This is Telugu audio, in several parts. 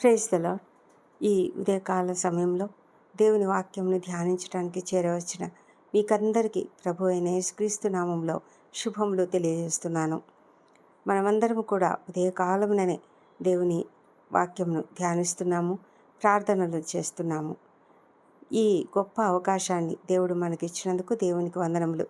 ప్రేస్తలో ఈ ఉదయకాల సమయంలో దేవుని వాక్యంను ధ్యానించడానికి చేరవచ్చిన మీకందరికీ ప్రభు అయిన యేసుక్రీస్తు నామంలో శుభములు తెలియజేస్తున్నాను. మనమందరం కూడా ఉదయకాలముననే దేవుని వాక్యంను ధ్యానిస్తున్నాము ప్రార్థనలు చేస్తున్నాము. ఈ గొప్ప అవకాశాన్ని దేవుడు మనకి ఇచ్చినందుకు దేవునికి వందనములు.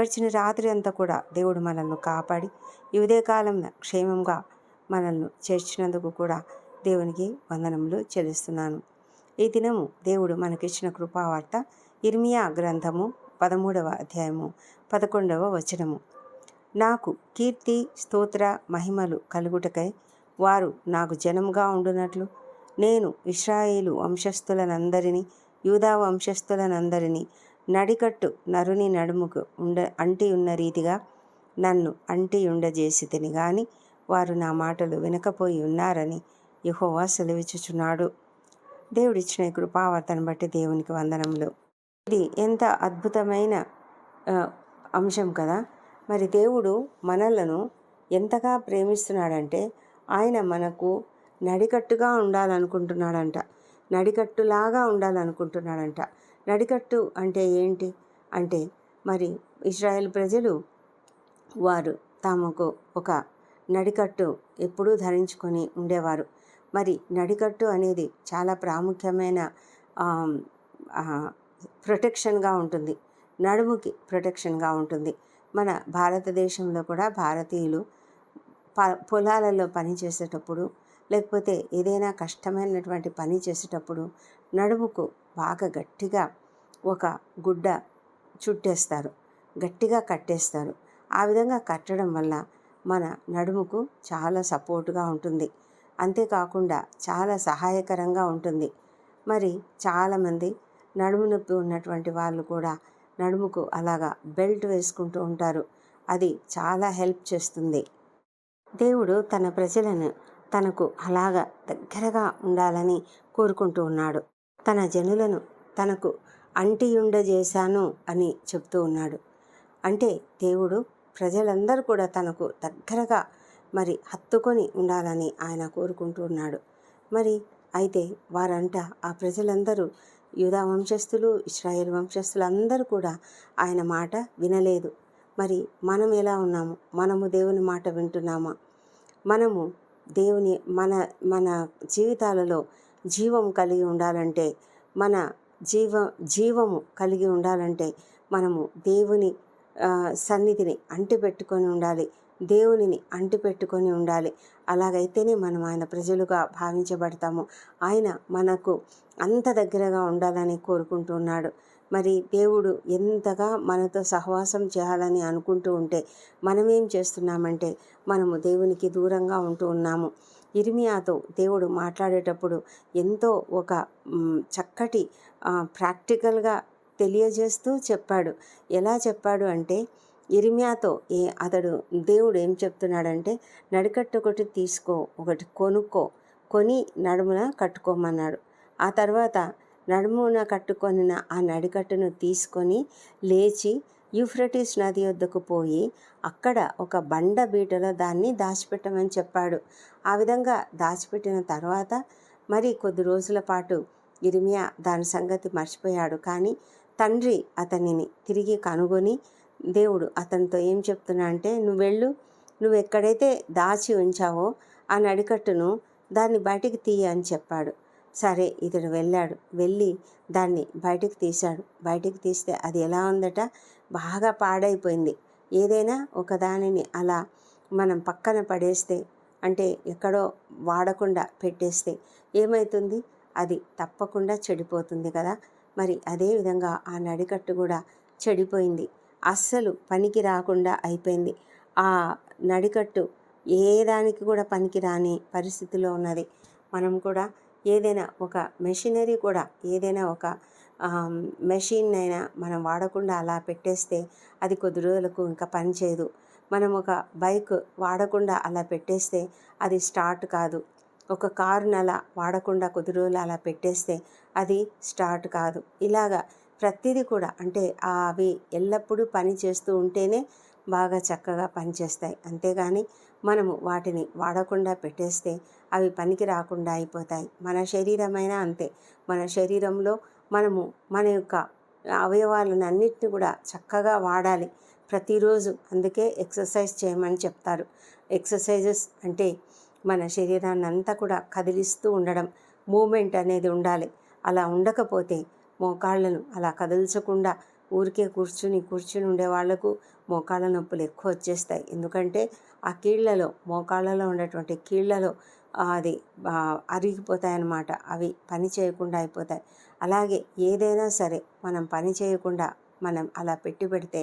గడిచిన రాత్రి అంతా కూడా దేవుడు మనల్ని కాపాడి ఈ ఉదయకాలంలో క్షేమంగా మనల్ని చేర్చినందుకు కూడా దేవునికి వందనములు చెల్లిస్తున్నాను. ఈ దినము దేవుడు మనకిచ్చిన కృపావార్త ఇర్మియా గ్రంథము పదమూడవ అధ్యాయము పదకొండవ వచనము. నాకు కీర్తి స్తోత్ర మహిమలు కలుగుటకై వారు నాకు జనముగా ఉండునట్లు నేను ఇస్రాయేలు వంశస్థులనందరినీ యూదా వంశస్థులనందరినీ నడికట్టు నరుని నడుముకు ఉండ అంటి ఉన్న రీతిగా నన్ను అంటి ఉండజేసి గాని వారు నా మాటలు వినకపోయి ఉన్నారని యహోవా సెలవిచ్చుచున్నాడు. దేవుడిచ్చిన కృపావర్తను బట్టి దేవునికి వందనములు. ఇది ఎంత అద్భుతమైన అంశం కదా! మరి దేవుడు మనలను ఎంతగా ప్రేమిస్తున్నాడంటే ఆయన మనకు నడికట్టుగా ఉండాలనుకుంటున్నాడంట. నడికట్టులాగా ఉండాలనుకుంటున్నాడంట. నడికట్టు అంటే ఏంటి? అంటే మరి ఇజ్రాయెల్ ప్రజలు వారు తమకు ఒక నడికట్టు ఎప్పుడూ ధరించుకొని ఉండేవారు. మరి నడికట్టు అనేది చాలా ప్రాముఖ్యమైన ప్రొటెక్షన్గా ఉంటుంది. నడుముకి ప్రొటెక్షన్గా ఉంటుంది. మన భారతదేశంలో కూడా భారతీయులు ప పొలాలలో పని చేసేటప్పుడు లేకపోతే ఏదైనా కష్టమైనటువంటి పని చేసేటప్పుడు నడుముకు బాగా గట్టిగా ఒక గుడ్డ చుట్టేస్తారు. గట్టిగా కట్టేస్తారు. ఆ విధంగా కట్టడం వల్ల మన నడుముకు చాలా సపోర్టుగా ఉంటుంది. అంతేకాకుండా చాలా సహాయకరంగా ఉంటుంది. మరి చాలామంది నడుము నొప్పి ఉన్నటువంటి వాళ్ళు కూడా నడుముకు అలాగా బెల్ట్ వేసుకుంటూ ఉంటారు. అది చాలా హెల్ప్ చేస్తుంది. దేవుడు తన ప్రజలను తనకు అలాగా దగ్గరగా ఉండాలని కోరుకుంటూ ఉన్నాడు. తన జనులను తనకు అంటియుండజేశాను అని చెప్తూ ఉన్నాడు. అంటే దేవుడు ప్రజలందరూ కూడా తనకు దగ్గరగా మరి హత్తుకొని ఉండాలని ఆయన కోరుకుంటున్నాడు. మరి అయితే వారంట ఆ ప్రజలందరూ యూదా వంశస్థులు ఇస్రాయేల్ వంశస్థులు అందరూ కూడా ఆయన మాట వినలేదు. మరి మనం ఎలా ఉన్నాము? మనము దేవుని మాట వింటున్నామా? మనము దేవుని మన మన జీవితాలలో జీవం కలిగి ఉండాలంటే మన జీవ జీవము కలిగి ఉండాలంటే మనము దేవుని సన్నిధిని అంటిపెట్టుకొని ఉండాలి. దేవునిని అంటిపెట్టుకొని ఉండాలి. అలాగైతేనే మనం ఆయన ప్రజలుగా భావించబడతాము. ఆయన మనకు అంత దగ్గరగా ఉండాలని కోరుకుంటున్నాడు మరి దేవుడు ఎంతగా మనతో సహవాసం చేయాలని అనుకుంటూ ఉంటే మనమేం చేస్తున్నామంటే మనము దేవునికి దూరంగా ఉంటూ ఉన్నాము. ఇర్మియాతో దేవుడు మాట్లాడేటప్పుడు ఎంతో ఒక చక్కటి ప్రాక్టికల్గా తెలియజేస్తూ చెప్పాడు. ఎలా చెప్పాడు అంటే ఇర్మియాతో ఏ అతడు దేవుడు ఏం చెప్తున్నాడంటే నడికట్టు ఒకటి తీసుకో ఒకటి కొనుక్కో కొని నడుమున కట్టుకోమన్నాడు. ఆ తర్వాత నడుమున కట్టుకొనిన ఆ నడికట్టును తీసుకొని లేచి యూఫ్రటిస్ నది వద్దకు పోయి అక్కడ ఒక బండ బీటలో దాన్ని దాచిపెట్టమని చెప్పాడు. ఆ విధంగా దాచిపెట్టిన తర్వాత మరి కొద్ది రోజుల పాటు ఇరిమియా దాని సంగతి మర్చిపోయాడు. కానీ తండ్రి అతనిని తిరిగి కనుగొని దేవుడు అతనితో ఏం చెప్తున్నా అంటే నువ్వు వెళ్ళు నువ్వు ఎక్కడైతే దాచి ఉంచావో ఆ నడికట్టును దాన్ని బయటికి తీయ అని చెప్పాడు. సరే ఇతడు వెళ్ళాడు. వెళ్ళి దాన్ని బయటికి తీశాడు. బయటికి తీస్తే అది ఎలా ఉందట? బాగా పాడైపోయింది. ఏదైనా ఒక దానిని అలా మనం పక్కన పడేస్తే అంటే ఎక్కడో వాడకుండా పెట్టేస్తే ఏమవుతుంది అది తప్పకుండా చెడిపోతుంది కదా. మరి అదేవిధంగా ఆ నడికట్టు కూడా చెడిపోయింది. అస్సలు పనికి రాకుండా అయిపోయింది. ఆ నడికట్టు ఏ దానికి కూడా పనికి రాని పరిస్థితిలో ఉన్నది. మనం కూడా ఏదైనా ఒక మెషినరీ కూడా ఏదైనా ఒక మెషిన్ అయినా మనం వాడకుండా అలా పెట్టేస్తే అది కొద్ది రోజులకు ఇంకా పనిచేయదు మనం ఒక బైక్ వాడకుండా అలా పెట్టేస్తే అది స్టార్ట్ కాదు. ఒక కారుని అలా వాడకుండా కొద్ది రోజులు అలా పెట్టేస్తే అది స్టార్ట్ కాదు. ఇలాగా ప్రతిదీ కూడా అంటే ఆ అవి ఎల్లప్పుడూ పని చేస్తూ ఉంటేనే బాగా చక్కగా పనిచేస్తాయి. అంతేగాని మనము వాటిని వాడకుండా పెట్టేస్తే అవి పనికి రాకుండా అయిపోతాయి. మన శరీరమైనా అంతే. మన శరీరంలో మనము మన యొక్క అవయవాలను అన్నిటిని కూడా చక్కగా వాడాలి. ప్రతిరోజు అందుకే ఎక్సర్సైజ్ చేయమని చెప్తారు. ఎక్సర్సైజెస్ అంటే మన శరీరాన్ని అంతా కూడా కదిలిస్తూ ఉండడం మూమెంట్ అనేది ఉండాలి. అలా ఉండకపోతే మోకాళ్ళను అలా కదల్చకుండా ఊరికే కూర్చుని కూర్చుని ఉండే వాళ్ళకు మోకాళ్ళ నొప్పులు ఎక్కువ వచ్చేస్తాయి. ఎందుకంటే ఆ కీళ్ళలో మోకాళ్ళలో ఉండేటువంటి కీళ్ళలో అది అరిగిపోతాయి అన్నమాట అవి పని చేయకుండా అయిపోతాయి. అలాగే ఏదైనా సరే మనం పని చేయకుండా మనం అలా పెట్టి పెడితే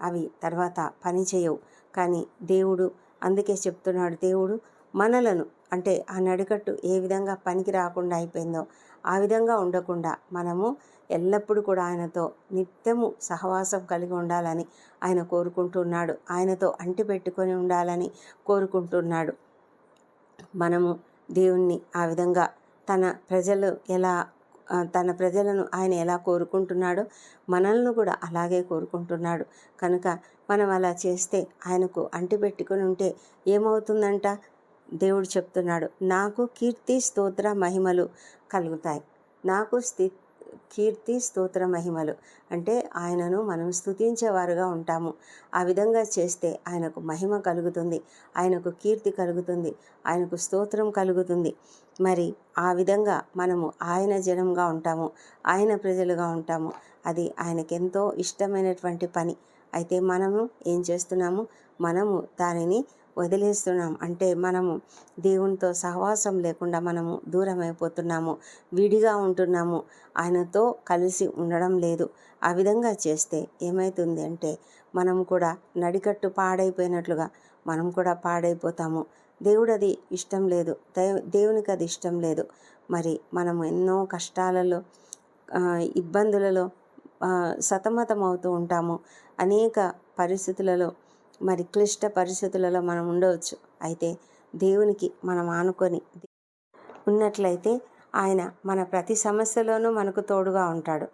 అవి తర్వాత పని చేయవు. కానీ దేవుడు అందుకే చెప్తున్నాడు దేవుడు మనలను అంటే ఆ నడికట్టు ఏ విధంగా పనికి రాకుండా అయిపోయిందో ఆ విధంగా ఉండకుండా మనము ఎల్లప్పుడూ కూడా ఆయనతో నిత్యము సహవాసం కలిగి ఉండాలని ఆయన కోరుకుంటున్నాడు. ఆయనతో అంటి పెట్టుకొని ఉండాలని కోరుకుంటున్నాడు. మనము దేవుణ్ణి ఆ విధంగా తన ప్రజలు ఎలా తన ప్రజలను ఆయన ఎలా కోరుకుంటున్నాడో మనల్ని కూడా అలాగే కోరుకుంటున్నాడు. కనుక మనం అలా చేస్తే ఆయనకు అంటిపెట్టుకుని ఉంటే ఏమవుతుందంట? దేవుడు చెప్తున్నాడు నాకు కీర్తి స్తోత్ర మహిమలు కలుగుతాయి. నాకు స్థి కీర్తి స్తోత్ర మహిమలు. అంటే ఆయనను మనం స్థుతించేవారుగా ఉంటాము. ఆ విధంగా చేస్తే ఆయనకు మహిమ కలుగుతుంది. ఆయనకు కీర్తి కలుగుతుంది. ఆయనకు స్తోత్రం కలుగుతుంది. మరి ఆ విధంగా మనము ఆయన జనంగా ఉంటాము. ఆయన ప్రజలుగా ఉంటాము. అది ఆయనకెంతో ఇష్టమైనటువంటి పని. అయితే మనము ఏం చేస్తున్నాము? మనము దానిని వదిలేస్తున్నాం. అంటే మనము దేవునితో సహవాసం లేకుండా మనము దూరం అయిపోతున్నాము విడిగా ఉంటున్నాము. ఆయనతో కలిసి ఉండడం లేదు. ఆ విధంగా చేస్తే ఏమవుతుంది అంటే మనం కూడా నడికట్టు పాడైపోయినట్లుగా మనం కూడా పాడైపోతాము. దేవుడు అది ఇష్టం లేదు. దేవునికి అది ఇష్టం లేదు. మరి మనము ఎన్నో కష్టాలలో ఇబ్బందులలో సతమతం అవుతూ ఉంటాము. అనేక పరిస్థితులలో మరి క్లిష్ట పరిస్థితులలో మనం ఉండవచ్చు. అయితే దేవునికి మనం ఆనుకొని ఉన్నట్లయితే ఆయన మన ప్రతి సమస్యలోనూ మనకు తోడుగా ఉంటాడు.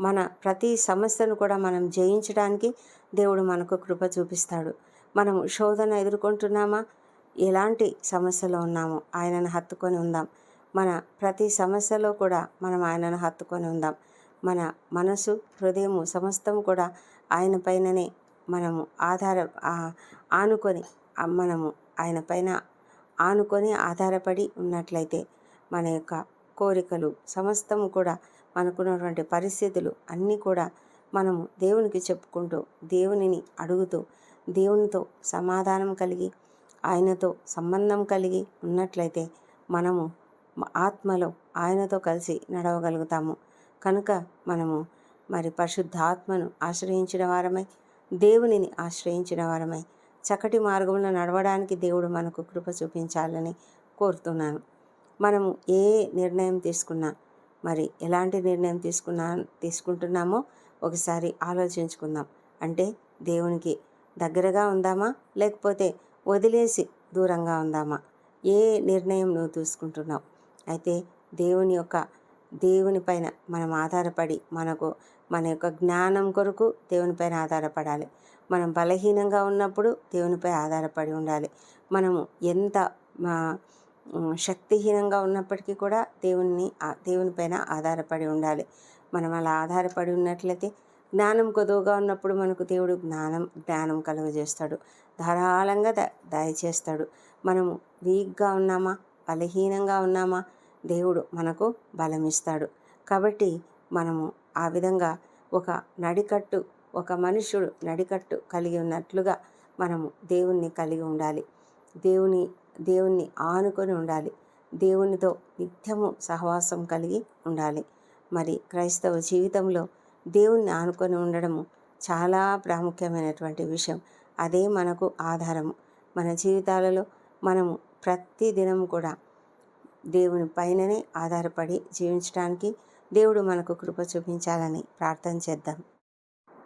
మన ప్రతి సమస్యను కూడా మనం జయించడానికి దేవుడు మనకు కృప చూపిస్తాడు. మనం శోధన ఎదుర్కొంటున్నామా? ఎలాంటి సమస్యలో ఉన్నామో? ఆయనను హత్తుకొని ఉందాం. మన ప్రతి సమస్యలో కూడా మనం ఆయనను హత్తుకొని ఉందాం. మన మనసు హృదయము సమస్తం కూడా ఆయన పైననే మనము ఆధార ఆనుకొని మనము ఆయన పైన ఆనుకొని ఆధారపడి ఉన్నట్లయితే మన యొక్క కోరికలు సమస్తము కూడా మనకున్నటువంటి పరిస్థితులు అన్నీ కూడా మనము దేవునికి చెప్పుకుంటూ దేవునిని అడుగుతూ దేవునితో సమాధానం కలిగి ఆయనతో సంబంధం కలిగి ఉన్నట్లయితే మనము ఆత్మలో ఆయనతో కలిసి నడవగలుగుతాము. కనుక మనము మరి పరిశుద్ధాత్మను ఆశ్రయించిన వారమై దేవునిని ఆశ్రయించిన వారమై చక్కటి మార్గంలో నడవడానికి దేవుడు మనకు కృప చూపించాలని కోరుతున్నాను. మనము ఏ నిర్ణయం తీసుకున్నా మరి ఎలాంటి నిర్ణయం తీసుకున్నా తీసుకుంటున్నామో ఒకసారి ఆలోచించుకుందాం. అంటే దేవునికి దగ్గరగా ఉందామా లేకపోతే వదిలేసి దూరంగా ఉందామా? ఏ నిర్ణయం నువ్వు తీసుకుంటున్నావు? అయితే దేవుని యొక్క దేవుని పైన మనం ఆధారపడి మనకు మన యొక్క జ్ఞానం కొరకు దేవునిపైన ఆధారపడాలి. మనం బలహీనంగా ఉన్నప్పుడు దేవునిపై ఆధారపడి ఉండాలి. మనము ఎంత శక్తిహీనంగా ఉన్నప్పటికీ కూడా దేవుని దేవునిపైన ఆధారపడి ఉండాలి. మనం అలా ఆధారపడి ఉన్నట్లయితే జ్ఞానం కొదువుగా ఉన్నప్పుడు మనకు దేవుడు జ్ఞానం జ్ఞానం కలుగజేస్తాడు. ధారాళంగా ద దయచేస్తాడు. మనము వీక్గా ఉన్నామా బలహీనంగా ఉన్నామా దేవుడు మనకు బలమిస్తాడు. కాబట్టి మనము ఆ విధంగా ఒక నడికట్టు ఒక మనుషుడు నడికట్టు కలిగి ఉన్నట్లుగా మనము దేవుణ్ణి కలిగి ఉండాలి. దేవుని దేవుణ్ణి ఆనుకొని ఉండాలి. దేవునితో నిత్యము సహవాసం కలిగి ఉండాలి. మరి క్రైస్తవ జీవితంలో దేవుణ్ణి ఆనుకొని ఉండడము చాలా ప్రాముఖ్యమైనటువంటి విషయం. అదే మనకు ఆధారము. మన జీవితాలలో మనము ప్రతి దినం కూడా దేవుని పైననే ఆధారపడి జీవించడానికి దేవుడు మనకు కృప చూపించాలని ప్రార్థన చేద్దాం.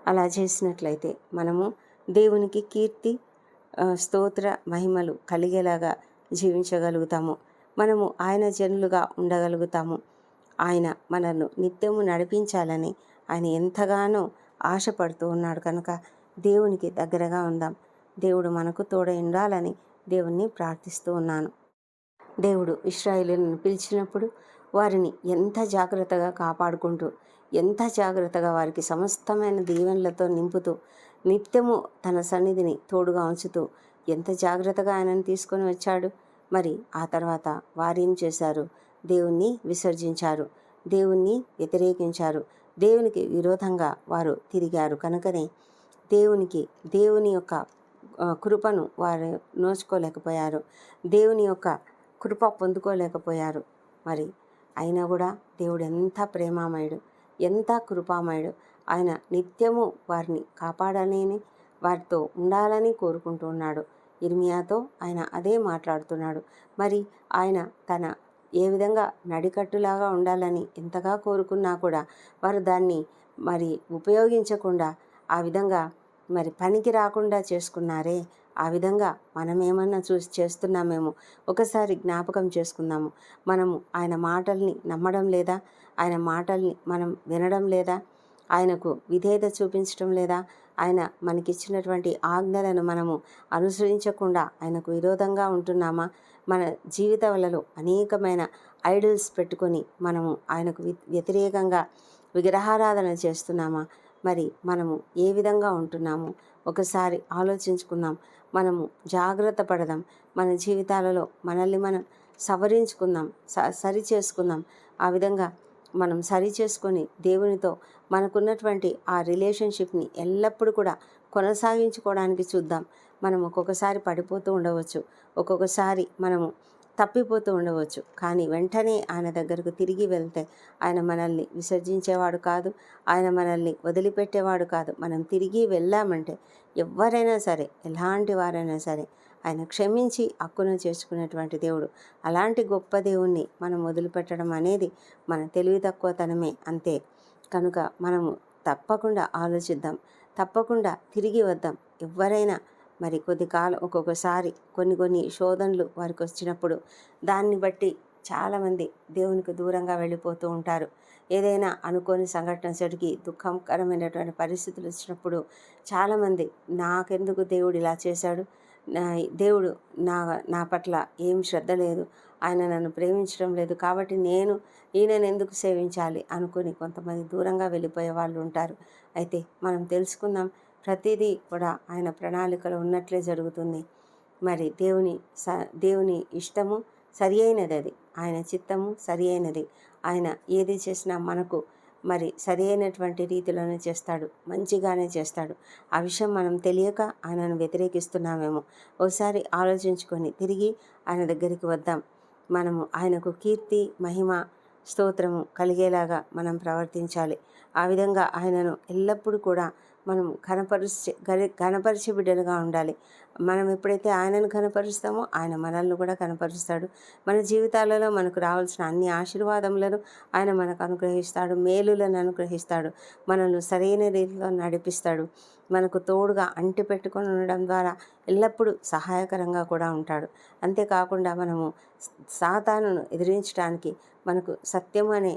అలా చేసినట్లయితే మనము దేవునికి కీర్తి స్తోత్ర మహిమలు కలిగేలాగా జీవించగలుగుతాము. మనము ఆయన జనులుగా ఉండగలుగుతాము. ఆయన మనల్ని నిత్యము నడిపించాలని ఆయన ఎంతగానో ఆశపడుతూ ఉన్నాడు కనుక దేవునికి దగ్గరగా ఉందాం. దేవుడు మనకు తోడ ఉండాలని దేవుణ్ణి ప్రార్థిస్తూ ఉన్నాను. దేవుడు ఇస్రాయిలను పిలిచినప్పుడు వారిని ఎంత జాగ్రత్తగా కాపాడుకుంటూ ఎంత జాగ్రత్తగా వారికి సమస్తమైన దీవెనలతో నింపుతూ నిత్యము తన సన్నిధిని తోడుగా ఉంచుతూ ఎంత జాగ్రత్తగా ఆయనను తీసుకొని వచ్చాడు? మరి ఆ తర్వాత వారేం చేశారు? దేవుణ్ణి విసర్జించారు. దేవుణ్ణి వ్యతిరేకించారు. దేవునికి విరోధంగా వారు తిరిగారు. కనుకనే దేవునికి దేవుని యొక్క కృపను వారు నోచుకోలేకపోయారు. దేవుని యొక్క కృప పొందుకోలేకపోయారు. మరి అయినా కూడా దేవుడు ఎంత ప్రేమామయుడు ఎంత కృపామయుడు. ఆయన నిత్యము వారిని కాపాడాలని వారితో ఉండాలని కోరుకుంటున్నాడు ఇర్మియాతో ఆయన అదే మాట్లాడుతున్నాడు. మరి ఆయన తన ఏ విధంగా నడికట్టులాగా ఉండాలని ఎంతగా కోరుకున్నా కూడా వారు దాన్ని మరి ఉపయోగించకుండా ఆ విధంగా మరి పనికి రాకుండా చేసుకున్నారే ఆ విధంగా మనం ఏమన్నా చూసి చేస్తున్నామేమో ఒకసారి జ్ఞాపకం చేసుకుందాము. మనము ఆయన మాటల్ని నమ్మడం లేదా ఆయన మాటల్ని మనం వినడం లేదా ఆయనకు విధేయత చూపించడం లేదా ఆయన మనకిచ్చినటువంటి ఆజ్ఞలను మనము అనుసరించకుండా ఆయనకు విరోధంగా ఉంటున్నామా? మన జీవితాలలో అనేకమైన ఐడల్స్ పెట్టుకొని మనము ఆయనకు వ్యతిరేకంగా విగ్రహారాధన చేస్తున్నామా? మరి మనము ఏ విధంగా ఉంటున్నాము? ఒకసారి ఆలోచించుకుందాం. మనము జాగ్రత్త పడదాం. మన జీవితాలలో మనల్ని మనం సవరించుకుందాం. స సరి చేసుకుందాం. ఆ విధంగా మనం సరి చేసుకొని దేవునితో మనకున్నటువంటి ఆ రిలేషన్షిప్ని ఎల్లప్పుడూ కూడా కొనసాగించుకోవడానికి చూద్దాం. మనం ఒక్కొక్కసారి పడిపోతూ ఉండవచ్చు. ఒక్కొక్కసారి మనము తప్పిపోతూ ఉండవచ్చు. కానీ వెంటనే ఆయన దగ్గరకు తిరిగి వెళ్తే ఆయన మనల్ని విసర్జించేవాడు కాదు ఆయన మనల్ని వదిలిపెట్టేవాడు కాదు. మనం తిరిగి వెళ్ళామంటే ఎవరైనా సరే ఎలాంటి వారైనా సరే ఆయన క్షమించి హక్కును చేర్చుకునేటువంటి దేవుడు. అలాంటి గొప్ప దేవుణ్ణి మనం వదిలిపెట్టడం అనేది మన తెలివి తక్కువతనమే అంతే. కనుక మనము తప్పకుండా ఆలోచిద్దాం తప్పకుండా తిరిగి వద్దాం. ఎవరైనా మరి కొద్ది కాలం ఒక్కొక్కసారి కొన్ని కొన్ని శోధనలు వారికి వచ్చినప్పుడు దాన్ని బట్టి చాలామంది దేవునికి దూరంగా వెళ్ళిపోతూ ఉంటారు. ఏదైనా అనుకోని సంఘటన జరిగి దుఃఖకరమైనటువంటి పరిస్థితులు వచ్చినప్పుడు చాలామంది నాకెందుకు దేవుడు ఇలా చేశాడు? నా దేవుడు నా నా పట్ల ఏం శ్రద్ధ లేదు. ఆయన నన్ను ప్రేమించడం లేదు కాబట్టి నేను ఈయనను ఎందుకు సేవించాలి? అనుకుని కొంతమంది దూరంగా వెళ్ళిపోయే వాళ్ళు ఉంటారు. అయితే మనం తెలుసుకుందాం ప్రతిదీ కూడా ఆయన ప్రణాళికలో ఉన్నట్లే జరుగుతుంది. మరి దేవుని స దేవుని ఇష్టము సరి అయినది అది. ఆయన చిత్తము సరి అయినది ఆయన ఏది చేసినా మనకు మరి సరి అయినటువంటి రీతిలోనే చేస్తాడు. మంచిగానే చేస్తాడు. ఆ విషయం మనం తెలియక ఆయనను వ్యతిరేకిస్తున్నామేమో. ఒకసారి ఆలోచించుకొని తిరిగి ఆయన దగ్గరికి వద్దాం. మనము ఆయనకు కీర్తి మహిమ స్తోత్రము కలిగేలాగా మనం ప్రవర్తించాలి. ఆ విధంగా ఆయనను ఎల్లప్పుడూ కూడా మనం ఘనపరిచే గరి ఘనపరిచే బిడ్డలుగా ఉండాలి. మనం ఎప్పుడైతే ఆయనను కనపరుస్తామో ఆయన మనల్ని కూడా కనపరుస్తాడు. మన జీవితాలలో మనకు రావాల్సిన అన్ని ఆశీర్వాదములను ఆయన మనకు అనుగ్రహిస్తాడు మేలులను అనుగ్రహిస్తాడు మనల్ని సరైన రీతిలో నడిపిస్తాడు. మనకు తోడుగా అంటి పెట్టుకొని ఉండడం ద్వారా ఎల్లప్పుడూ సహాయకరంగా కూడా ఉంటాడు. అంతేకాకుండా మనము సాతాను ఎదిరించడానికి మనకు సత్యం అనే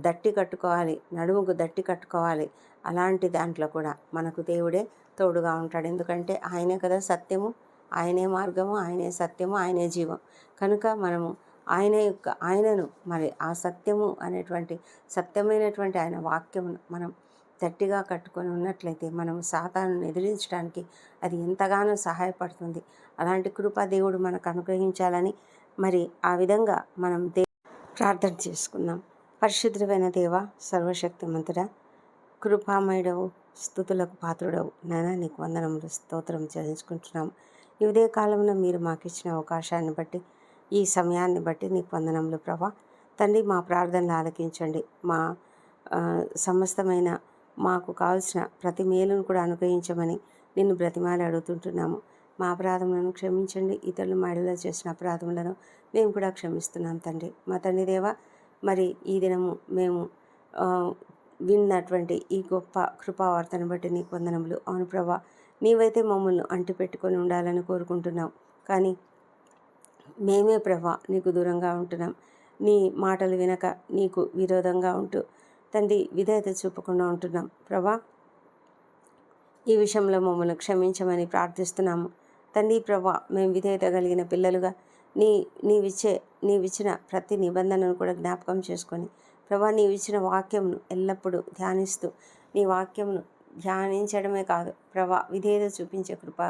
దట్టి కట్టుకోవాలి నడుముకు దట్టి కట్టుకోవాలి అలాంటి దాంట్లో కూడా మనకు దేవుడే తోడుగా ఉంటాడు. ఎందుకంటే ఆయనే కదా సత్యము ఆయనే మార్గము ఆయనే సత్యము ఆయనే జీవం. కనుక మనము ఆయన యొక్క ఆయనను మరి ఆ సత్యము అనేటువంటి సత్యమైనటువంటి ఆయన వాక్యమును మనం గట్టిగా కట్టుకొని ఉన్నట్లయితే మనం సాతాను ఎదిరించడానికి అది ఎంతగానో సహాయపడుతుంది. అలాంటి కృప దేవుడు మనకు అనుగ్రహించాలని మరి ఆ విధంగా మనం దే ప్రార్థన చేసుకుందాం. పరిశుద్ధమైన దేవ సర్వశక్తిమంతుడా కృపామయుడవు స్థుతులకు పాత్రుడవు. నానా నీకు వందనములు స్తోత్రం చెల్లించుకుంటున్నాం ఈ ఉదయ కాలంలో మీరు మాకు ఇచ్చిన అవకాశాన్ని బట్టి ఈ సమయాన్ని బట్టి నీకు వందనములు ప్రభా. తండ్రి మా ప్రార్థనలు ఆలకించండి. మా సమస్తమైన మాకు కావలసిన ప్రతి మేలును కూడా అనుగ్రహించమని నిన్ను బ్రతిమాలి అడుగుతుంటున్నాము. మా అపరాధములను క్షమించండి. ఇతరులు మడిలో చేసిన అపరాధములను మేము కూడా క్షమిస్తున్నాం తండ్రి. మా తండ్రి దేవ మరి ఈ దినము మేము విన్నటువంటి ఈ గొప్ప కృపావార్తను బట్టి నీకు వందనములు. అవును ప్రభా నీవైతే మమ్మల్ని అంటిపెట్టుకొని ఉండాలని కోరుకుంటున్నావు. కానీ మేమే ప్రభా నీకు దూరంగా ఉంటున్నాం. నీ మాటలు వినక నీకు విరోధంగా ఉంటూ తండ్రి విధేయత చూపకుండా ఉంటున్నాం. ప్రభా ఈ విషయంలో మమ్మల్ని క్షమించమని ప్రార్థిస్తున్నాము. తండ్రి ప్రభా మేము విధేయత కలిగిన పిల్లలుగా నీ నీవిచ్చే నీవిచ్చిన ప్రతి నిబంధనను కూడా జ్ఞాపకం చేసుకొని ప్రభా నీవిచ్చిన వాక్యంను ఎల్లప్పుడూ ధ్యానిస్తూ నీ వాక్యంను ధ్యానించడమే కాదు ప్రభా విధేయత చూపించే కృప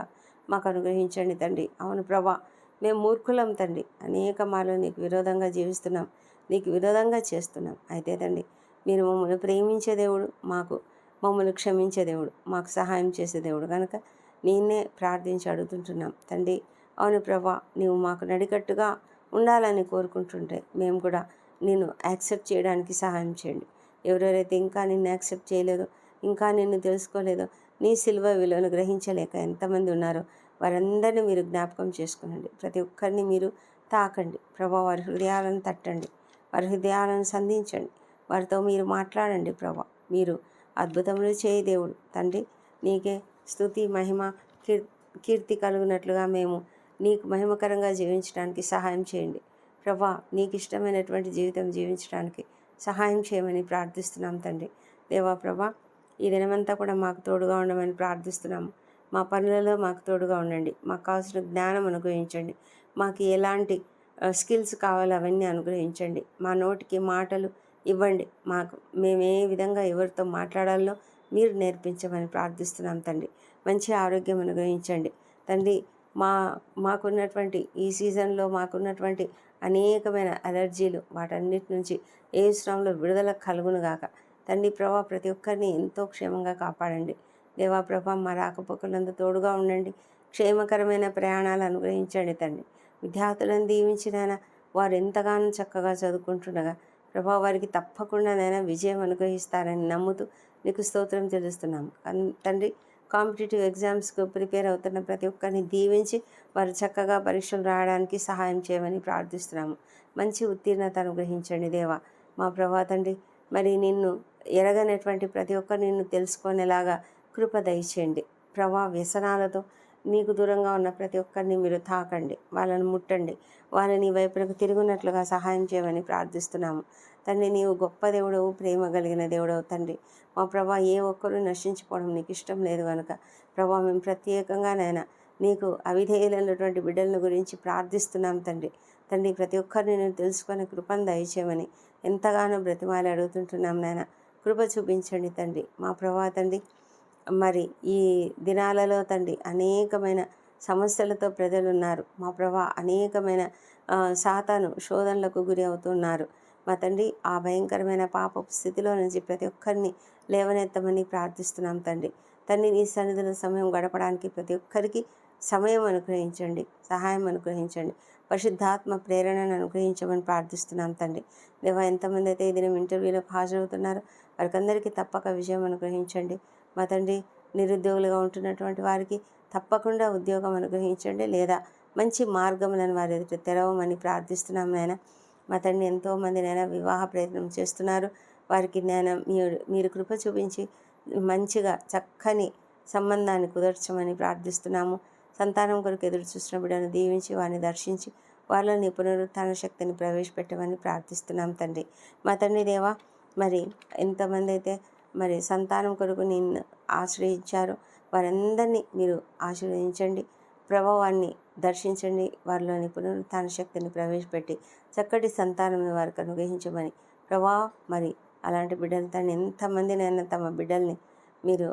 మాకు అనుగ్రహించండి తండ్రి. అవును ప్రభా మేము మూర్ఖులం తండ్రి. అనేక మార్లు నీకు విరోధంగా జీవిస్తున్నాం నీకు విరోధంగా చేస్తున్నాం. అయితే తండ్రి మీరు మమ్మల్ని ప్రేమించే దేవుడు మాకు మమ్మల్ని క్షమించే దేవుడు మాకు సహాయం చేసే దేవుడు కనుక నేనే ప్రార్థించి అడుగుతుంటున్నాం. తండ్రి అవును ప్రభా నీవు మాకు నడికట్టుగా ఉండాలని కోరుకుంటుంటే మేము కూడా నేను యాక్సెప్ట్ చేయడానికి సహాయం చేయండి. ఎవరెవరైతే ఇంకా నిన్ను యాక్సెప్ట్ చేయలేదో ఇంకా నిన్ను తెలుసుకోలేదో నీ సిల్వ విలువను గ్రహించలేక ఎంతమంది ఉన్నారో వారందరినీ మీరు జ్ఞాపకం చేసుకునండి. ప్రతి ఒక్కరిని మీరు తాకండి. ప్రభా వారి హృదయాలను తట్టండి. వారి హృదయాలను సంధించండి. వారితో మీరు మాట్లాడండి ప్రభా. మీరు అద్భుతములు చేయి దేవుడు. తండ్రి నీకే స్థుతి మహిమ కీర్ కీర్తి కలుగునట్లుగా మేము నీకు మహిమకరంగా జీవించడానికి సహాయం చేయండి. ప్రభా నీకు ఇష్టమైనటువంటి జీవితం జీవించడానికి సహాయం చేయమని ప్రార్థిస్తున్నాం తండ్రి. దేవా ప్రభా ఈ దినమంతా కూడా మాకు తోడుగా ఉండమని ప్రార్థిస్తున్నాము. మా పనులలో మాకు తోడుగా ఉండండి. మాకు కావాల్సిన జ్ఞానం అనుగ్రహించండి. మాకు ఎలాంటి స్కిల్స్ కావాలో అవన్నీ అనుగ్రహించండి. మా నోటికి మాటలు ఇవ్వండి. మాకు మేము ఏ విధంగా ఎవరితో మాట్లాడాలో మీరు నేర్పించమని ప్రార్థిస్తున్నాం తండ్రి. మంచి ఆరోగ్యం అనుగ్రహించండి. తండ్రి మా మాకున్నటువంటి ఈ సీజన్లో మాకున్నటువంటి అనేకమైన అలర్జీలు వాటన్నిటి నుంచి ఏ శ్రమలో విడుదల కలుగునుగాక తండ్రి ప్రభా ప్రతి ఒక్కరిని ఎంతో క్షేమంగా కాపాడండి. దేవా ప్రభా మా రాకపోకలందు తోడుగా ఉండండి. క్షేమకరమైన ప్రయాణాలు అనుగ్రహించండి తండ్రి. విద్యార్థులను దీవించిన వారు ఎంతగానో చక్కగా చదువుకుంటుండగా ప్రభా వారికి తప్పకుండా నైనా విజయం అనుగ్రహిస్తారని నమ్ముతూ నీకు స్తోత్రం తెలుస్తున్నాము తండ్రి కాంపిటేటివ్ ఎగ్జామ్స్కు ప్రిపేర్ అవుతున్న ప్రతి ఒక్కరిని దీవించి వారు చక్కగా పరీక్షలు రాయడానికి సహాయం చేయమని ప్రార్థిస్తున్నాము. మంచి ఉత్తీర్ణత అనుగ్రహించండి దేవా. మా ప్రభా తండ్రి మరి నిన్ను ఎరగనటువంటి ప్రతి ఒక్కరు నిన్ను తెలుసుకునేలాగా కృప దయచేయండి. ప్రభా వ్యసనాలతో నీకు దూరంగా ఉన్న ప్రతి ఒక్కరిని మీరు తాకండి వాళ్ళని ముట్టండి వాళ్ళని వైపునకు తిరుగునట్లుగా సహాయం చేయమని ప్రార్థిస్తున్నాము. తండ్రి నీవు గొప్ప దేవుడవు ప్రేమ కలిగిన దేవుడవు తండ్రి. మా ప్రభా ఏ ఒక్కరూ నశించిపోవడం నీకు ఇష్టం లేదు కనుక ప్రభా మేము ప్రత్యేకంగా నాయన నీకు అవిధేయులైనటువంటి బిడ్డలను గురించి ప్రార్థిస్తున్నాం తండ్రి. తండ్రి ప్రతి ఒక్కరిని నేను తెలుసుకొని కృపను దయచేయమని ఎంతగానో బ్రతిమాలి అడుగుతుంటున్నాం నాయన. కృప చూపించండి తండ్రి. మా ప్రభా తండ్రి మరి ఈ దినాలలో తండ్రి అనేకమైన సమస్యలతో ప్రజలు ఉన్నారు మా ప్రభా అనేకమైన సాతాను శోధనలకు గురి అవుతున్నారు. మా తండ్రి ఆ భయంకరమైన పాప స్థితిలో నుంచి ప్రతి ఒక్కరిని లేవనెత్తమని ప్రార్థిస్తున్నాం తండ్రి. తండ్రి నీ సన్నిధిలో సమయం గడపడానికి ప్రతి ఒక్కరికి సమయం అనుగ్రహించండి సహాయం అనుగ్రహించండి పరిశుద్ధాత్మ ప్రేరణను అనుగ్రహించమని ప్రార్థిస్తున్నాం తండ్రి. దేవా ఎంతమంది అయితే ఈ దినం ఇంటర్వ్యూలకు హాజరవుతున్నారో వారికందరికీ తప్పక విజయం అనుగ్రహించండి. మా తండ్రి నిరుద్యోగులుగా ఉంటున్నటువంటి వారికి తప్పకుండా ఉద్యోగం అనుగ్రహించండి లేదా మంచి మార్గములను వారి ఎదుట తెరవమని ప్రార్థిస్తున్నాం నాయన. మా తండ్రి ఎంతోమంది నాయన వివాహ ప్రయత్నం చేస్తున్నారు. వారికి నేను మీరు మీరు కృప చూపించి మంచిగా చక్కని సంబంధాన్ని కుదర్చమని ప్రార్థిస్తున్నాము. సంతానం కొరకు ఎదురు చూసిన బిడ్డను దీవించి వారిని దర్శించి వాళ్ళని పునరుత్థాన శక్తిని ప్రవేశపెట్టమని ప్రార్థిస్తున్నాం తండ్రి. మా తండ్రి దేవా మరి ఎంతమంది అయితే మరి సంతానం కొరకు నిన్ను ఆశ్రయించారు. వారందరినీ మీరు ఆశీర్వదించండి. ప్రభావాన్ని దర్శించండి. వారిలోని పునరుత్న శక్తిని ప్రవేశపెట్టి చక్కటి సంతానం వారికి అనుగ్రహించమని. ప్రభా మరి అలాంటి బిడ్డలు తను ఎంతమందినైనా తమ బిడ్డల్ని మీరు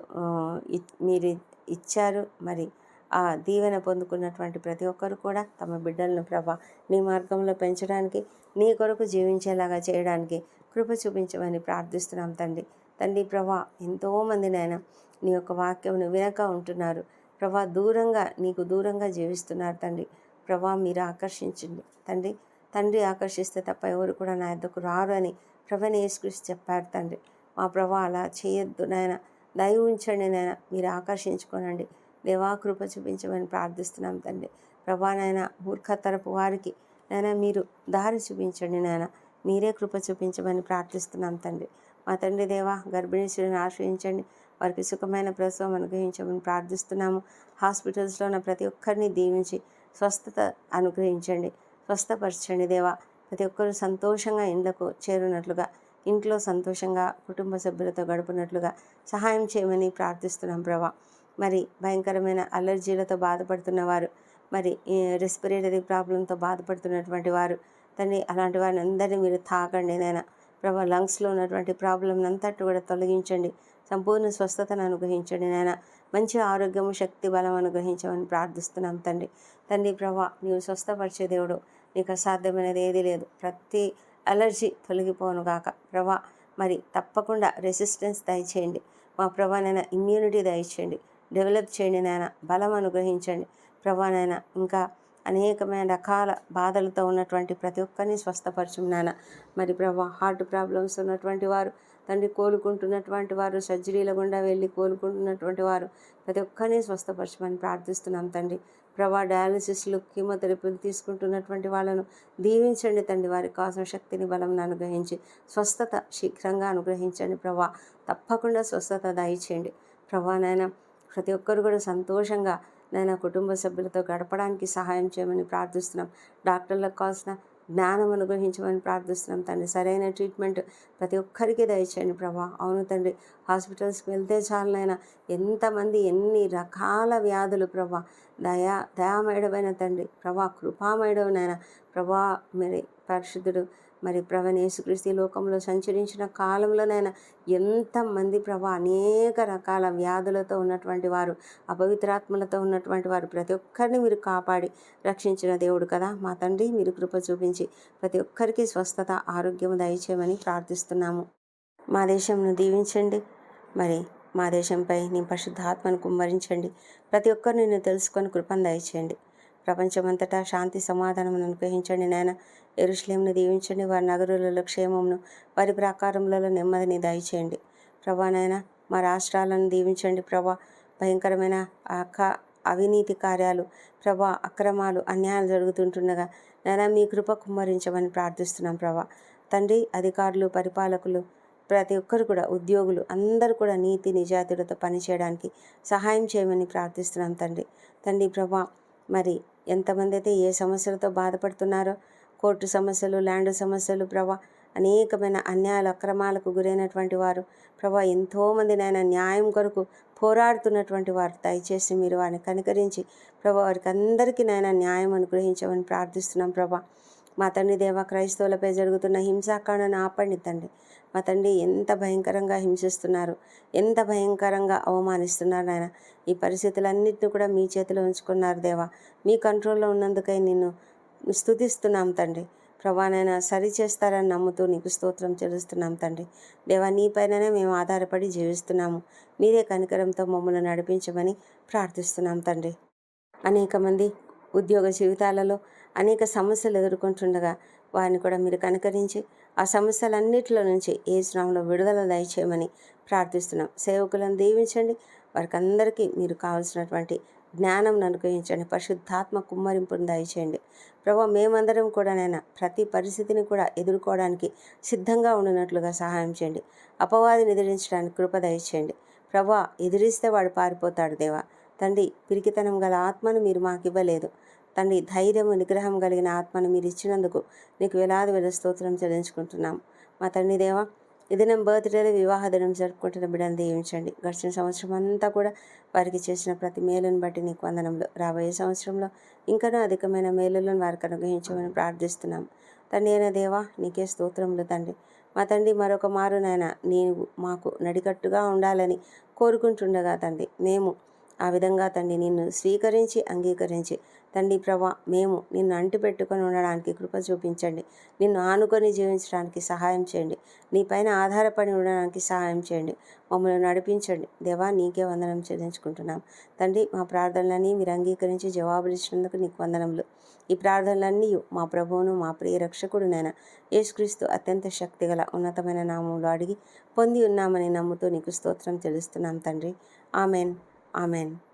మీరు ఇచ్చారు. మరి ఆ దీవెన పొందుకున్నటువంటి ప్రతి ఒక్కరు కూడా తమ బిడ్డలను ప్రభా నీ మార్గంలో పెంచడానికి నీ కొరకు జీవించేలాగా చేయడానికి కృప చూపించమని ప్రార్థిస్తున్నాం తండ్రి. తండ్రి ప్రభా ఎంతోమంది నాయన నీ యొక్క వాక్యమును వినక ఉంటున్నారు. ప్రభా దూరంగా నీకు దూరంగా జీవిస్తున్నారు తండ్రి. ప్రభా మీరు ఆకర్షించండి. తండ్రి తండ్రి ఆకర్షిస్తే తప్ప ఎవరు కూడా నా యొద్దకు రారు అని ప్రభని యేసుక్రీస్తు చెప్పారు తండ్రి. మా ప్రభా అలా చేయొద్దు నాయన. దయ ఉంచండి నాయన. మీరు ఆకర్షించుకోనండి. దేవా కృప చూపించమని ప్రార్థిస్తున్నాం తండ్రి. ప్రభా నాయన మూర్ఖతరపు వారికి నాయన మీరు దారి చూపించండి నాయన. మీరే కృప చూపించమని ప్రార్థిస్తున్నాం తండ్రి. మా తండ్రి దేవా గర్భిణీ స్త్రీని ఆశ్రయించండి. వారికి సుఖమైన ప్రసవం అనుగ్రహించమని ప్రార్థిస్తున్నాము. హాస్పిటల్స్లో ఉన్న ప్రతి ఒక్కరిని దీవించి స్వస్థత అనుగ్రహించండి. స్వస్థపరచండి దేవా. ప్రతి ఒక్కరూ సంతోషంగా ఇండ్లకు చేరునట్లుగా ఇంట్లో సంతోషంగా కుటుంబ సభ్యులతో గడుపునట్లుగా సహాయం చేయమని ప్రార్థిస్తున్నాం ప్రభా. మరి భయంకరమైన అలర్జీలతో బాధపడుతున్న వారు మరి రెస్పిరేటరీ ప్రాబ్లంతో బాధపడుతున్నటువంటి వారు తండ్రి అలాంటి వారిని అందరినీ మీరు తాకండి నేను ప్రభా లంగ్స్లో ఉన్నటువంటి ప్రాబ్లం అంతటి కూడా తొలగించండి. సంపూర్ణ స్వస్థతను అనుగ్రహించండి నాయన. మంచి ఆరోగ్యము శక్తి బలం అనుగ్రహించమని ప్రార్థిస్తున్నాం తండ్రి. తండ్రి ప్రభా నీవు స్వస్థపరిచే దేవుడు. నీకు అసాధ్యమైనది ఏది లేదు. ప్రతి అలర్జీ తొలగిపోను గాక. ప్రభా మరి తప్పకుండా రెసిస్టెన్స్ దయచేయండి. మా ప్రభా నాయన ఇమ్యూనిటీ దయచేయండి. డెవలప్ చేయండి నాయన. బలం అనుగ్రహించండి. ప్రభా నాయన ఇంకా అనేకమైన రకాల బాధలతో ఉన్నటువంటి ప్రతి ఒక్కరిని స్వస్థపరచు నాయన మరి ప్రభా హార్ట్ ప్రాబ్లమ్స్ ఉన్నటువంటి వారు తండ్రి కోలుకుంటున్నటువంటి వారు సర్జరీల గుండా వెళ్ళి కోలుకుంటున్నటువంటి వారు ప్రతి ఒక్కరిని స్వస్థపరచమని ప్రార్థిస్తున్నాం తండ్రి. ప్రభా డయాలసిస్లు కీమోథెరపీలు తీసుకుంటున్నటువంటి వాళ్ళను దీవించండి తండ్రి. వారి కోసం శక్తిని బలం అనుగ్రహించి స్వస్థత శీఘ్రంగా అనుగ్రహించండి ప్రభా. తప్పకుండా స్వస్థత దయచేయండి. ప్రభా నాయన ప్రతి ఒక్కరు కూడా సంతోషంగా నాయన కుటుంబ సభ్యులతో గడపడానికి సహాయం చేయమని ప్రార్థిస్తున్నాం. డాక్టర్లకు కావాల్సిన జ్ఞానం అనుగ్రహించమని ప్రార్థిస్తున్నాం. తండ్రి సరైన ట్రీట్మెంట్ ప్రతి ఒక్కరికి దయచేయండి ప్రభా. అవును తండ్రి హాస్పిటల్స్కి వెళ్తే చాలనైనా ఎంతమంది ఎన్ని రకాల వ్యాధులు ప్రభా. దయా దయామయుడమైన తండ్రి ప్రభా కృపామేడవనైనా ప్రభా మరి పరిశుద్ధుడు మరి ప్రభు యేసుక్రీస్తు లోకంలో సంచరించిన కాలంలోనైనా ఎంతమంది ప్రభా అనేక రకాల వ్యాధులతో ఉన్నటువంటి వారు అపవిత్రాత్మలతో ఉన్నటువంటి వారు ప్రతి ఒక్కరిని మీరు కాపాడి రక్షించిన దేవుడు కదా మా తండ్రి. మీరు కృప చూపించి ప్రతి ఒక్కరికి స్వస్థత ఆరోగ్యం దయచేయమని ప్రార్థిస్తున్నాము. మా దేశంను దీవించండి. మరి మా దేశంపై నీ పరిశుద్ధాత్మను కుమ్మరించండి. ప్రతి ఒక్కరు నిన్ను తెలుసుకొని కృపను దయచేయండి. ప్రపంచమంతటా శాంతి సమాధానం అనుగ్రహించండి నాయన. ఎరుశ్లేంను దీవించండి. వారి నగరులలో క్షేమమును వారి ప్రాకారములలో నెమ్మదిని దయచేయండి. ప్రభా మా రాష్ట్రాలను దీవించండి. ప్రభా భయంకరమైన అక అవినీతి కార్యాలు ప్రభా అక్రమాలు అన్యాయాలు జరుగుతుంటుండగా నైనా మీ కృప కుమ్మరించమని ప్రార్థిస్తున్నాం ప్రభా. తండ్రి అధికారులు పరిపాలకులు ప్రతి ఒక్కరు కూడా ఉద్యోగులు అందరూ కూడా నీతి నిజాతులతో పనిచేయడానికి సహాయం చేయమని ప్రార్థిస్తున్నాం తండ్రి. తండ్రి ప్రభా మరి ఎంతమంది అయితే ఏ సమస్యలతో బాధపడుతున్నారో కోర్టు సమస్యలు ల్యాండ్ సమస్యలు ప్రభా అనేకమైన అన్యాయాలు అక్రమాలకు గురైనటువంటి వారు. ప్రభా ఎంతోమంది నాయన న్యాయం కొరకు పోరాడుతున్నటువంటి వారు. దయచేసి మీరు వారిని కనికరించి ప్రభా వారికి అందరికీ నాయన న్యాయం అనుగ్రహించమని ప్రార్థిస్తున్నాం ప్రభా. మా తండ్రి దేవ క్రైస్తవులపై జరుగుతున్న హింసాకాండను ఆపండి తండ్రి మా తండ్రి ఎంత భయంకరంగా హింసిస్తున్నారు ఎంత భయంకరంగా అవమానిస్తున్నారు నాయన. ఈ పరిస్థితులన్నింటినీ కూడా మీ చేతిలో ఉంచుకున్నారు దేవా. మీ కంట్రోల్లో ఉన్నందుకై నిన్ను స్థుతిస్తున్నాం తండ్రి. ప్రభానైనా సరి చేస్తారని నమ్ముతూ నీకు స్తోత్రం చెల్లిస్తున్నాం తండ్రి. దేవా నీపైననే మేము ఆధారపడి జీవిస్తున్నాము. మీరే కనికరంతో మమ్మల్ని నడిపించమని ప్రార్థిస్తున్నాం తండ్రి. అనేక మంది ఉద్యోగ జీవితాలలో అనేక సమస్యలు ఎదుర్కొంటుండగా వారిని కూడా మీరు కనుకరించి ఆ సమస్యలన్నిటిలో నుంచి ఏ శ్రమంలో విడుదల దయచేయమని ప్రార్థిస్తున్నాం. సేవకులను దీవించండి. వారికి అందరికీ మీరు కావాల్సినటువంటి జ్ఞానం అనుగ్రహించండి. పరిశుద్ధాత్మ కుమ్మరింపును దయచేయండి. ప్రభా మేమందరం కూడా నైనా ప్రతి పరిస్థితిని కూడా ఎదుర్కోవడానికి సిద్ధంగా ఉండినట్లుగా సహాయం చేయండి. అపవాదిని ఎదిరించడానికి కృప దయచేయండి. ప్రభా ఎదిరిస్తే వాడు పారిపోతాడు దేవా. తండ్రి పిరికితనం గల ఆత్మను మీరు మాకు ఇవ్వలేదు తండ్రి ధైర్యం నిగ్రహం కలిగిన ఆత్మను మీరు ఇచ్చినందుకు నీకు వేలాది వేల స్తోత్రం చెల్లించుకుంటున్నాం. మా తండ్రి దేవా ఈ దినం బర్త్డేలో వివాహ దినం జరుపుకుంటున్న బిడ్డను దీవించండి. గడిచిన సంవత్సరం అంతా కూడా వారికి చేసిన ప్రతి మేలును బట్టి నీకు వందనంలో రాబోయే సంవత్సరంలో ఇంకనూ అధికమైన మేలులను వారికి అనుగ్రహించమని ప్రార్థిస్తున్నాం. తండ్రి అయిన దేవా నీకే స్తోత్రములు తండ్రి. మా తండ్రి మరొక మారు నాయన నీవు మాకు నడికట్టుగా ఉండాలని కోరుకుంటుండగా తండ్రి మేము ఆ విధంగా తండ్రి నిన్ను స్వీకరించి అంగీకరించి తండ్రి ప్రభా మేము నిన్ను అంటిపెట్టుకొని ఉండడానికి కృప చూపించండి. నిన్ను ఆనుకొని జీవించడానికి సహాయం చేయండి. నీపైన ఆధారపడి ఉండడానికి సహాయం చేయండి. మమ్మల్ని నడిపించండి. దేవా నీకే వందనం చెల్లించుకుంటున్నాం. తండ్రి మా ప్రార్థనలన్నీ మీరు అంగీకరించి జవాబులు ఇచ్చినందుకు నీకు వందనములు. ఈ ప్రార్థనలన్నీ మా ప్రభువును మా ప్రియ రక్షకుడు నేను యేసుక్రీస్తు అత్యంత శక్తిగల ఉన్నతమైన నామంలో అడిగి పొంది ఉన్నామని నమ్ముతూ నీకు స్తోత్రం తెలుస్తున్నాం తండ్రి. ఆమెన్. ఆమెన్.